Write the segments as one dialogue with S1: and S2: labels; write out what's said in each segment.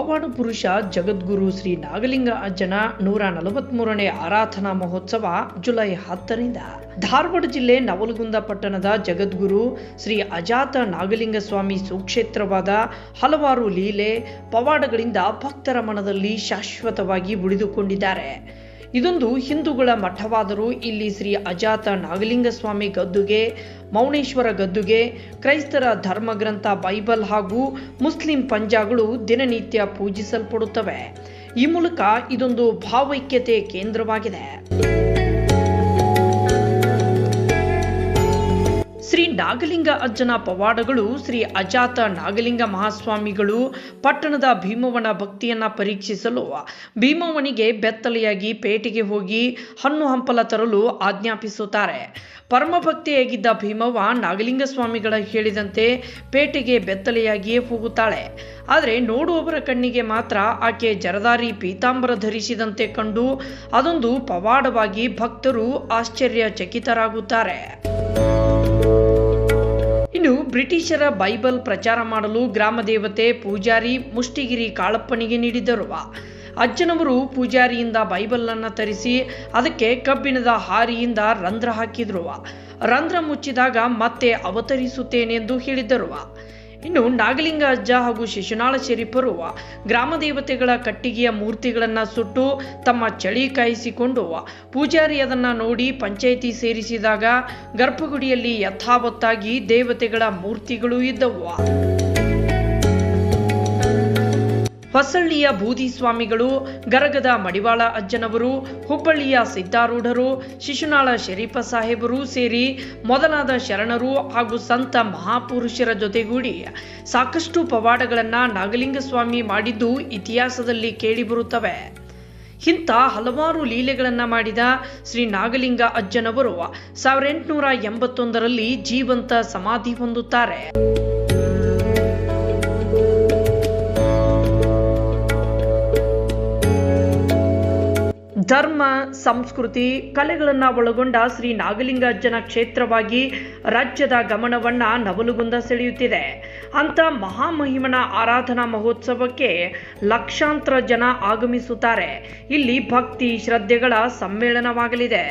S1: ಪವಾಡ ಪುರುಷ ಜಗದ್ಗುರು ಶ್ರೀ ನಾಗಲಿಂಗ ಅಜ್ಜನ ನೂರ ನಲವತ್ಮೂರನೇ ಆರಾಧನಾ ಮಹೋತ್ಸವ ಜುಲೈ ಹತ್ತರಿಂದ. ಧಾರವಾಡ ಜಿಲ್ಲೆ ನವಲಗುಂದ ಪಟ್ಟಣದ ಜಗದ್ಗುರು ಶ್ರೀ ಅಜಾತ ನಾಗಲಿಂಗ ಸ್ವಾಮಿ ಸುಕ್ಷೇತ್ರವಾದ ಹಲವಾರು ಲೀಲೆ ಪವಾಡಗಳಿಂದ ಭಕ್ತರ ಮನದಲ್ಲಿ ಶಾಶ್ವತವಾಗಿ ಉಳಿದುಕೊಂಡಿದ್ದಾರೆ. ಇದೊಂದು ಹಿಂದೂಗಳ ಮಠವಾದರೂ ಇಲ್ಲಿ ಶ್ರೀ ಅಜಾತ ನಾಗಲಿಂಗ ಸ್ವಾಮಿ ಗದ್ದುಗೆ, ಮೌನೇಶ್ವರ ಗದ್ದುಗೆ, ಕ್ರೈಸ್ತರ ಧರ್ಮಗ್ರಂಥ ಬೈಬಲ್ ಹಾಗೂ ಮುಸ್ಲಿಂ ಪಂಜಾಗಳು ದಿನನಿತ್ಯ ಪೂಜಿಸಲ್ಪಡುತ್ತವೆ. ಈ ಮೂಲಕ ಇದೊಂದು ಭಾವೈಕ್ಯತೆ ಕೇಂದ್ರವಾಗಿದೆ. ನಾಗಲಿಂಗ ಅಜ್ಜನ ಪವಾಡಗಳು ಶ್ರೀ ಅಜಾತ ನಾಗಲಿಂಗ ಮಹಾಸ್ವಾಮಿಗಳು ಪಟ್ಟಣದ ಭೀಮವನ ಭಕ್ತಿಯನ್ನ ಪರೀಕ್ಷಿಸಲು ಭೀಮವನಿಗೆ ಬೆತ್ತಲೆಯಾಗಿ ಪೇಟೆಗೆ ಹೋಗಿ ಹಣ್ಣು ಹಂಪಲ ತರಲು ಆಜ್ಞಾಪಿಸುತ್ತಾರೆ. ಪರಮಭಕ್ತಿಯಾಗಿದ್ದ ಭೀಮವ್ವ ನಾಗಲಿಂಗ ಸ್ವಾಮಿಗಳ ಹೇಳಿದಂತೆ ಪೇಟೆಗೆ ಬೆತ್ತಲೆಯಾಗಿಯೇ ಹೋಗುತ್ತಾಳೆ. ಆದರೆ ನೋಡುವವರ ಕಣ್ಣಿಗೆ ಮಾತ್ರ ಆಕೆ ಜರದಾರಿ ಪೀತಾಂಬರ ಧರಿಸಿದಂತೆ ಕಂಡು ಅದೊಂದು ಪವಾಡವಾಗಿ ಭಕ್ತರು ಆಶ್ಚರ್ಯಚಕಿತರಾಗುತ್ತಾರೆ. ಬ್ರಿಟಿಷರ ಬೈಬಲ್ ಪ್ರಚಾರ ಮಾಡಲು ಗ್ರಾಮ ದೇವತೆ ಪೂಜಾರಿ ಮುಷ್ಟಿಗಿರಿ ಕಾಳಪ್ಪನಿಗೆ ನೀಡಿದರು ಅಜ್ಜನವರು ಪೂಜಾರಿಯಿಂದ ಬೈಬಲ್ ಅನ್ನ ತರಿಸಿ ಅದಕ್ಕೆ ಕಬ್ಬಿಣದ ಹಾರಿಯಿಂದ ರಂಧ್ರ ಹಾಕಿದ್ರು. ರಂಧ್ರ ಮುಚ್ಚಿದಾಗ ಮತ್ತೆ ಅವತರಿಸುತ್ತೇನೆಂದು ಹೇಳಿದ್ದರು. ಇನ್ನು ನಾಗಲಿಂಗ ಅಜ್ಜ ಹಾಗೂ ಶಿಶುನಾಳ ಶರೀಫರು ಗ್ರಾಮ ದೇವತೆಗಳ ಕಟ್ಟಿಗೆಯ ಮೂರ್ತಿಗಳನ್ನು ಸುಟ್ಟು ತಮ್ಮ ಚಳಿ ಕಾಯಿಸಿಕೊಂಡು ಪೂಜಾರಿ ಅದನ್ನು ನೋಡಿ ಪಂಚಾಯಿತಿ ಸೇರಿಸಿದಾಗ ಗರ್ಭಗುಡಿಯಲ್ಲಿ ಯಥಾವತ್ತಾಗಿ ದೇವತೆಗಳ ಮೂರ್ತಿಗಳು ಇದ್ದವು. ಹೊಸಳ್ಳಿಯ ಬೂದಿ ಸ್ವಾಮಿಗಳು ಗರಗದ ಮಡಿವಾಳ ಅಜ್ಜನವರು, ಹುಬ್ಬಳ್ಳಿಯ ಸಿದ್ದಾರೂಢರು, ಶಿಶುನಾಳ ಶರೀಫ ಸಾಹೇಬರು ಸೇರಿ ಮೊದಲಾದ ಶರಣರು ಹಾಗೂ ಸಂತ ಮಹಾಪುರುಷರ ಜೊತೆಗೂಡಿ ಸಾಕಷ್ಟು ಪವಾಡಗಳನ್ನು ನಾಗಲಿಂಗ ಸ್ವಾಮಿ ಮಾಡಿದ್ದು ಇತಿಹಾಸದಲ್ಲಿ ಕೇಳಿಬರುತ್ತವೆ. ಇಂಥ ಹಲವಾರು ಲೀಲೆಗಳನ್ನು ಮಾಡಿದ ಶ್ರೀ ನಾಗಲಿಂಗ ಅಜ್ಜನವರು ಸಾವಿರದ ಎಂಟುನೂರ ಎಂಬತ್ತೊಂದರಲ್ಲಿ ಜೀವಂತ ಸಮಾಧಿ ಹೊಂದುತ್ತಾರೆ. ಧರ್ಮ, ಸಂಸ್ಕೃತಿ, ಕಲೆಗಳನ್ನು ಒಳಗೊಂಡ ಶ್ರೀ ನಾಗಲಿಂಗಾರ್ಜುನ ಕ್ಷೇತ್ರವಾಗಿ ರಾಜ್ಯದ ಗಮನವನ್ನ ನವಲುಗುಂದ ಸೆಳೆಯುತ್ತಿದೆ. ಅಂತ ಮಹಾಮಹಿಮನ ಆರಾಧನಾ ಮಹೋತ್ಸವಕ್ಕೆ ಲಕ್ಷಾಂತರ ಜನ ಆಗಮಿಸುತ್ತಾರೆ. ಇಲ್ಲಿ ಭಕ್ತಿ, ಶ್ರದ್ಧೆಗಳ ಸಮ್ಮೇಳನವಾಗಲಿದೆ.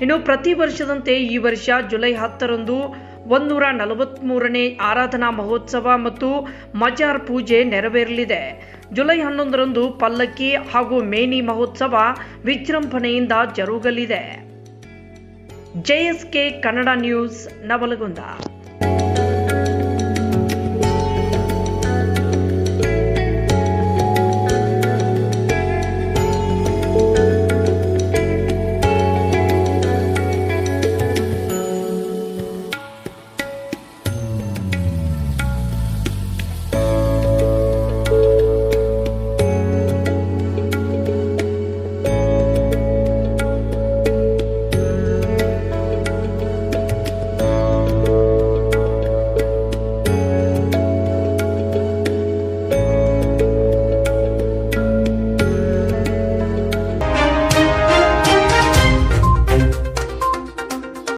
S1: ಇನ್ನು ಪ್ರತಿ ವರ್ಷದಂತೆ ಈ ವರ್ಷ ಜುಲೈ ಹತ್ತರಂದು ಒಂದೂರ ನಲವತ್ತ್ಮೂರನೇ ಆರಾಧನಾ ಮಹೋತ್ಸವ ಮತ್ತು ಮಜಾರ್ ಪೂಜೆ ನೆರವೇರಲಿದೆ. ಜುಲೈ ಹನ್ನೊಂದರಂದು ಪಲ್ಲಕ್ಕಿ ಹಾಗೂ ಮೇನಿ ಮಹೋತ್ಸವ ವಿಜೃಂಭಣೆಯಿಂದ ಜರುಗಲಿದೆ. JSK Kannada news, Navalgund.